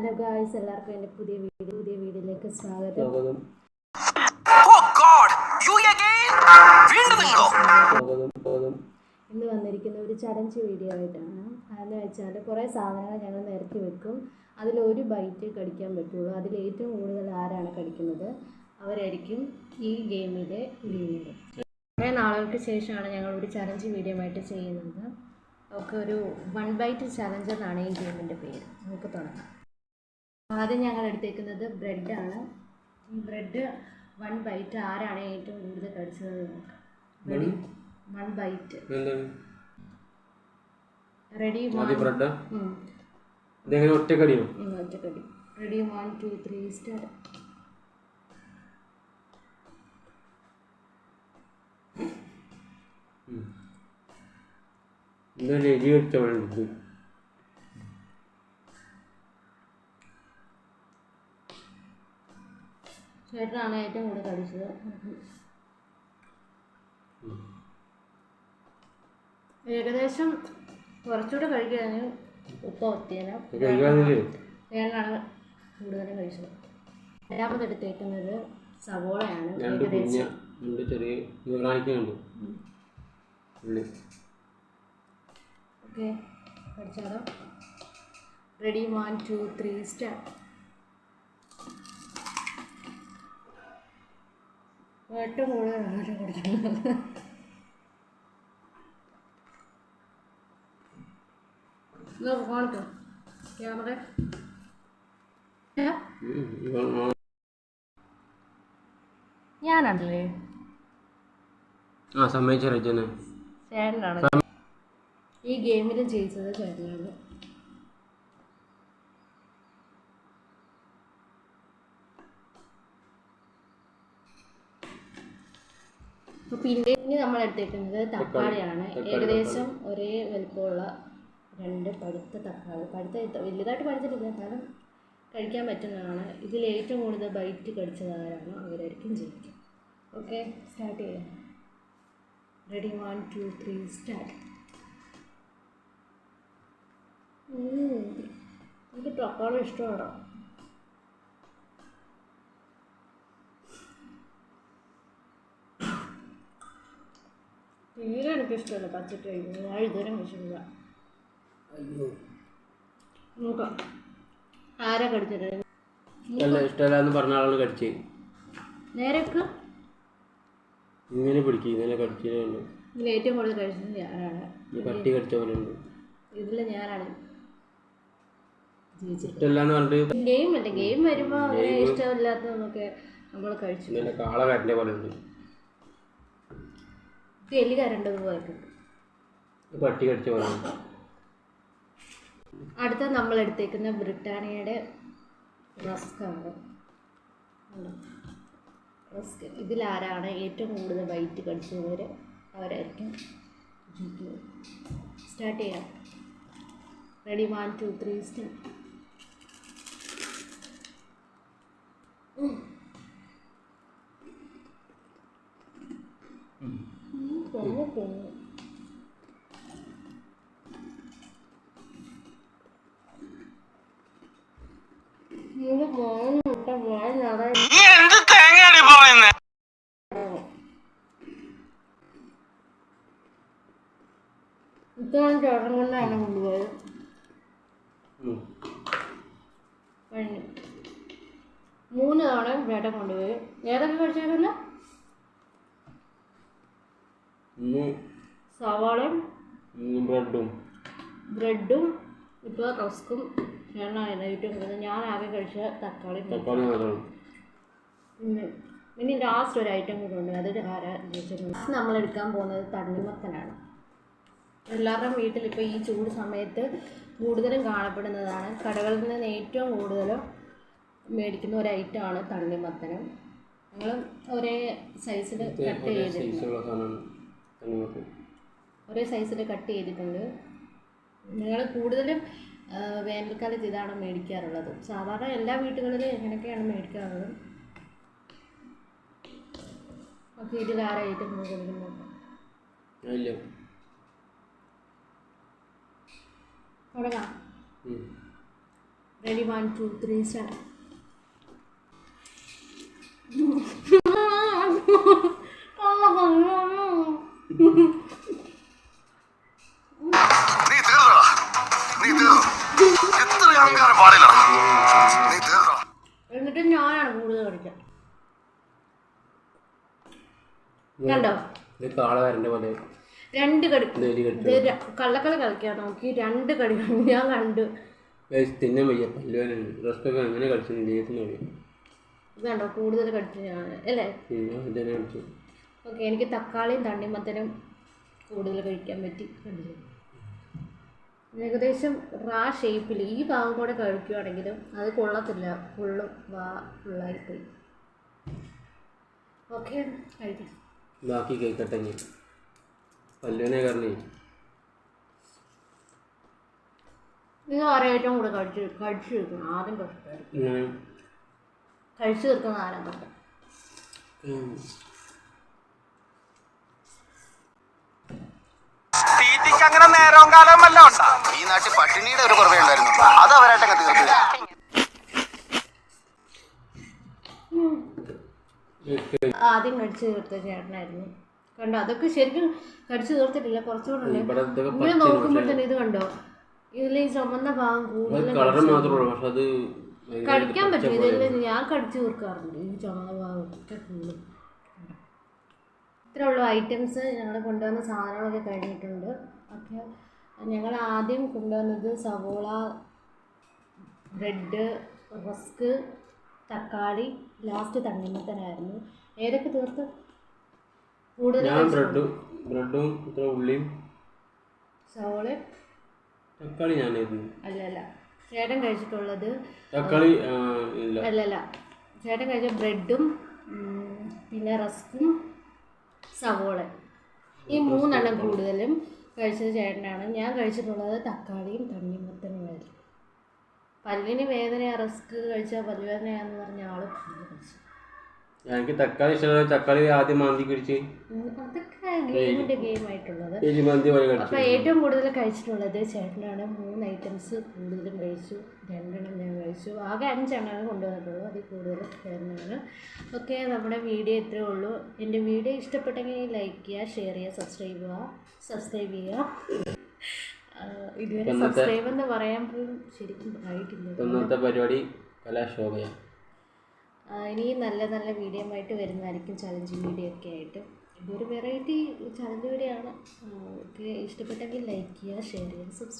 Hello guys എല്ലാവർക്കും എന്റെ പുതിയ വീഡിയോ പുതിയ വീഡിയോയിലേക്ക് സ്വാഗതം. Oh സ്വാഗതം ഇന്ന് വന്നിരിക്കുന്ന ഒരു ചടഞ്ച് വീഡിയോ ആയിട്ടാണ്. അതെന്ന് വെച്ചാൽ കുറേ സാധനങ്ങൾ ഞങ്ങൾ നിരത്തി വെക്കും. അതിൽ ഒരു ബൈറ്റ് കടിക്കാൻ പറ്റുള്ളൂ. അതിൽ ഏറ്റവും കൂടുതൽ ആരാണ് കടിക്കുന്നത്? അവരായിരിക്കും ഈ ഗെയിമിലെ ലീഡർ കുറേ നാളുകൾക്ക് ശേഷമാണ് ഞങ്ങൾ ഒരു ചലഞ്ച് വീഡിയോ ആയിട്ട് ചെയ്യുന്നത്. ഒക്കെ ഒരു വൺ ബൈറ്റ് ചലഞ്ച് എന്നാണ് ഈ ഗെയിമിന്റെ പേര്. നമുക്ക് തുടങ്ങാം. ആദ്യം ഞങ്ങൾ എടുത്തേക്കുന്നത് ബ്രെഡാണ് ഈ ബ്രെഡ് വൺ ബൈറ്റ് ആരാണ് ഏറ്റവും കൂടുതൽ കടിച്ചത് നോക്കാം. Ready one bite ready bread ഒറ്റക്കടിയോ? ഒറ്റക്കടി. Ready one two three start ഇന്നലെ എലി വെച്ച ചേട്ടനാണ് ഏറ്റവും കൂടുതൽ കടിച്ചത് ഏകദേശം കുറച്ചുകൂടെ കഴിക്കുകയാണെങ്കിൽ ഉപ്പ ഒത്തിയന ചേട്ടനാണ് കൂടുതലും കഴിച്ചത്. രണ്ടാമത് എടുത്തേക്കുന്നത് സവോളയാണ്. ഏകദേശം okay പഠിച്ചാലോ ready one two three start ഏറ്റവും കൂടുതൽ ആരും കുടിക്കുന്നത് കാണിക്കോ ക്യാമറ? ഉം, ഇവൻ ആ- ഞാനാണല്ലേ? ആ സമ്മതിച്ച രചന ചേട്ടനാണ് ഈ ഗെയിമിൽ ജയിച്ചത് ചേട്ടനാണ്. പിന്നെ ഇനി നമ്മൾ എടുത്തേക്കുന്നത് തക്കാളിയാണ് ഏകദേശം ഒരേ വലുപ്പമുള്ള രണ്ട് പഴുത്ത തക്കാളി. പഴുത്ത വലുതായിട്ട് പഴുത്തിട്ടില്ല. കാരണം കഴിക്കാൻ പറ്റുന്നതാണ്. ഇതിൽ ഏറ്റവും കൂടുതൽ ബൈറ്റ് കടിച്ചതാരാണോ അവരായിരിക്കും ജയിക്കും. ഓക്കെ സ്റ്റാർട്ട് ചെയ്യാം. Ready one two three start എനിക്ക് തക്കാളി ഇഷ്ടമാണ്? തീരെ എനിക്കിഷ്ടമല്ല പച്ചട്ട് കഴിക്കുന്നത് ഞാൻ ഇതുവരെ കഴിച്ചിട്ടില്ല നോക്കാം. ആരാ കടിച്ചിട്ട് അല്ല ഇഷ്ടമല്ല എന്ന് പറഞ്ഞ ആളാണ് കടിച്ചത് നേരൊക്കെ? ഇങ്ങനെ പിടിക്കും ഇങ്ങനെ കടിച്ചതുണ്ട് ഇതിൽ ഏറ്റവും കൂടുതൽ കഴിച്ചത് ഞാനാണ് പട്ടി കടിച്ച പോലെ ഉണ്ട്. ഇതിൽ ഞാനാണ്. പറഞ്ഞിട്ട് ഗെയിം അല്ല? ഗെയിം വരുമ്പോൾ ഇഷ്ടമില്ലാത്തതൊക്കെ നമ്മൾ കഴിച്ചു. കാള പോലെ ഉണ്ട്. എലി പട്ടി കടിച്ച പോലെ അടുത്ത നമ്മൾ എടുത്തേക്കുന്ന ബ്രിട്ടാനിയയുടെ റസ്ക്കാണ് റസ്ക്. ഇതിലാരാണ് ഏറ്റവും കൂടുതൽ വൈറ്റ് കടിച്ചവർ അവരായിരിക്കും സ്റ്റാർട്ട് ചെയ്യാം. Ready one two three start കൊന്നു ഇത് മുട്ട മോൻ നിറയെ ഇത്തവണ കൊണ്ടാണ് കൊണ്ടുപോയത്. മൂന്ന് തവണ ചേട്ടൻ കൊണ്ടുപോയി. ഏതൊക്കെ കഴിച്ചേക്കില്ല ഇന്ന് സവാളയും ബ്രെഡും. ബ്രെഡും ഇപ്പോൾ റസ്ക്കും ചേട്ടനായിരുന്നു ഏറ്റവും കൂടുതൽ ഞാൻ ആകെ കഴിച്ച തക്കാളി തക്കാളി പിന്നെ ഇനി ലാസ്റ്റ് ഒരു ഐറ്റം കൂടെ ഉണ്ട്. അതായത് ആരാ നമ്മൾ എടുക്കാൻ പോകുന്നത് തണ്ണിമത്തനാണ്. എല്ലാവരുടെയും വീട്ടിൽ ഇപ്പോൾ ഈ ചൂട് സമയത്ത് കൂടുതലും കാണപ്പെടുന്നതാണ്. കടകളിൽ നിന്ന് ഏറ്റവും കൂടുതൽ മേടിക്കുന്ന ഒരു ഐറ്റമാണ് തണ്ണിമത്തനും. നിങ്ങൾ ഒരേ സൈസിൽ കട്ട് ചെയ്തിട്ടുണ്ട്. ഒരേ സൈസിൽ കട്ട് ചെയ്തിട്ടുണ്ട്. നിങ്ങൾ കൂടുതലും വേനൽക്കാലത്ത് ഇതാണ് മേടിക്കാറുള്ളത്. സാധാരണ എല്ലാ വീടുകളിലും എങ്ങനെയൊക്കെയാണ് മേടിക്കാറുള്ളത്. ഓക്കെ ഇതിൽ ആരായിട്ട് ഏറ്റവും കൂടുതൽ കൊടുക്കുന്നത് ഇല്ല. തുടങ്ങാം ഉം. Ready one two three start നീ തീർന്നടാ. നീ തീർന്നു. എത്ര അഹങ്കാരം നീ തീർന്നടാ എന്നിട്ട് ഞാനാണ് കൂടുതൽ കളിക്കാൻ കണ്ടോ? ഇത് കാള വരണ്ട പോലെ. രണ്ട് കടി കള്ളക്കളി കളിക്കാൻ നോക്കി. രണ്ട് കടി ഞാൻ കണ്ടു. തിന്നാൻ വയ്യ. പല്ലുവാനുണ്ട് റസ്കൊക്കെ അങ്ങനെ കളിച്ചു ജീവിതത്തിന് അറിയാം ഇത് കണ്ടോ? കൂടുതൽ കടിച്ചു ഞാൻ അല്ലേ? കളിച്ചു. ഓക്കെ എനിക്ക് തക്കാളിയും തണ്ണിമത്തനും കൂടുതൽ കഴിക്കാൻ പറ്റി. കണ്ടില്ലേ ഏകദേശം റാ ഷേപ്പിൽ ഈ ഭാഗം കൂടെ കഴിക്കുകയാണെങ്കിലും അത് കൊള്ളത്തില്ല. ഫുള്ളും വാ ഫുള്ളായി പോയി ഓക്കെ കഴിക്കാം. ബാക്കി കേൾക്കട്ടെ പല്ലുവിനെ കാരണം ഇത് ആരാ ഏറ്റവും കൂടുതൽ കഴിച്ച് കഴിച്ചു തീർക്കണം ആദ്യം കഷ്ടമായിരിക്കും കഴിച്ചു തീർക്കുന്ന ആരാ? കഷ്ടം നേരവും കാലവും വല്ല ഉണ്ടാ? ഈ നാട്ടിൽ പട്ടിണിയുടെ ഒരു കുറവേ ഉണ്ടായിരുന്നു അത് ആദ്യം കടിച്ചു തീർത്ത ചേട്ടനായിരുന്നു. കണ്ടോ അതൊക്കെ ശരിക്കും കടിച്ചു തീർത്തിട്ടില്ല. കുറച്ചുകൂടെ ഇങ്ങനെ നോക്കുമ്പോൾ തന്നെ ഇത് കണ്ടോ? ഇതിൽ ഈ ചുമന്ന ഭാഗം കൂടുതൽ കളർ മാത്രമേ പക്ഷെ അത് കഴിക്കാൻ പച്ച പറ്റും. ഇതിൽ ഞാൻ കടിച്ചു തീർക്കാറുണ്ട്. ഈ ചുമന്ന ഭാഗം ഒക്കെ ഫുള്ളും ഇത്രയുള്ള ഉള്ളൂ ഐറ്റംസ് ഞങ്ങൾ കൊണ്ടുവന്ന സാധനങ്ങളൊക്കെ കഴിഞ്ഞിട്ടുണ്ട്. ഓക്കെ ഞങ്ങൾ ആദ്യം കൊണ്ടുവന്നത് സവോള ബ്രെഡ് റസ്ക് തക്കാളി ലാസ്റ്റ് തണ്ണിമത്തനായിരുന്നു ഏതൊക്കെ തീർത്ത്? ഞാൻ ബ്രെഡും ബ്രെഡും ഇത്ര ഉള്ളിയും സവോള തക്കാളി ഞാനായിരുന്നു അല്ലല്ല. ചേട്ടൻ കഴിച്ചിട്ടുള്ളത് തക്കാളി അല്ലല്ല. ചേട്ടൻ കഴിച്ച ബ്രെഡും പിന്നെ റസ്കും സവോള ഈ മൂന്നെണ്ണം കൂടുതലും കഴിച്ചത് ചേട്ടനാണ്. ഞാൻ കഴിച്ചിട്ടുള്ളത് തക്കാളിയും തണ്ണിമത്തനുമായിരുന്നു പല്ലിന് വേദന റിസ്ക് കഴിച്ചാൽ പല്ലുവേദനയാന്ന് പറഞ്ഞ ഫുള്ള് കഴിച്ചു. എനിക്ക് തക്കാളി ഇഷ്ടമുള്ള തക്കാളി ആദ്യം മാന്തി പോലെ കഴിച്ചു. ഏറ്റവും കൂടുതൽ കഴിച്ചിട്ടുള്ളത് ചേട്ടനാണ്. മൂന്ന് ഐറ്റംസ് കൂടുതലും കഴിച്ചു. രണ്ടെണ്ണം ഞാൻ കഴിച്ചു. ആകെ അഞ്ചെണ്ണമാണ് കൊണ്ടുവന്നിട്ടുള്ളൂ അതിൽ കൂടുതൽ ചേട്ടനാണ്. ഓക്കെ നമ്മുടെ വീഡിയോ ഇത്രേ ഉള്ളൂ. എന്റെ വീഡിയോ ഇഷ്ടപ്പെട്ടെങ്കിൽ ലൈക്ക് ചെയ്യുക ഷെയർ ചെയ്യുക സബ്സ്ക്രൈബ് ചെയ്യുക സബ്സ്ക്രൈബ് ചെയ്യുക. ഇതുവരെ സബ്സ്ക്രൈബ് എന്ന് പറയാൻ പോലും ശരിക്കും ആയിട്ടില്ല. പരിപാടി കലാശോഭയാണ്. ഇനിയും നല്ല നല്ല വീഡിയോ ആയിട്ട് വരുന്നതായിരിക്കും ചലഞ്ച് വീഡിയോ ഒക്കെ ആയിട്ട്. ഇതൊരു വെറൈറ്റി ചലഞ്ച് വീഡിയോ ആണ്. ഇഷ്ടപ്പെട്ടെങ്കിൽ ലൈക്ക് ചെയ്യുക ഷെയർ ചെയ്യുക സബ്സ്ക്രൈബ്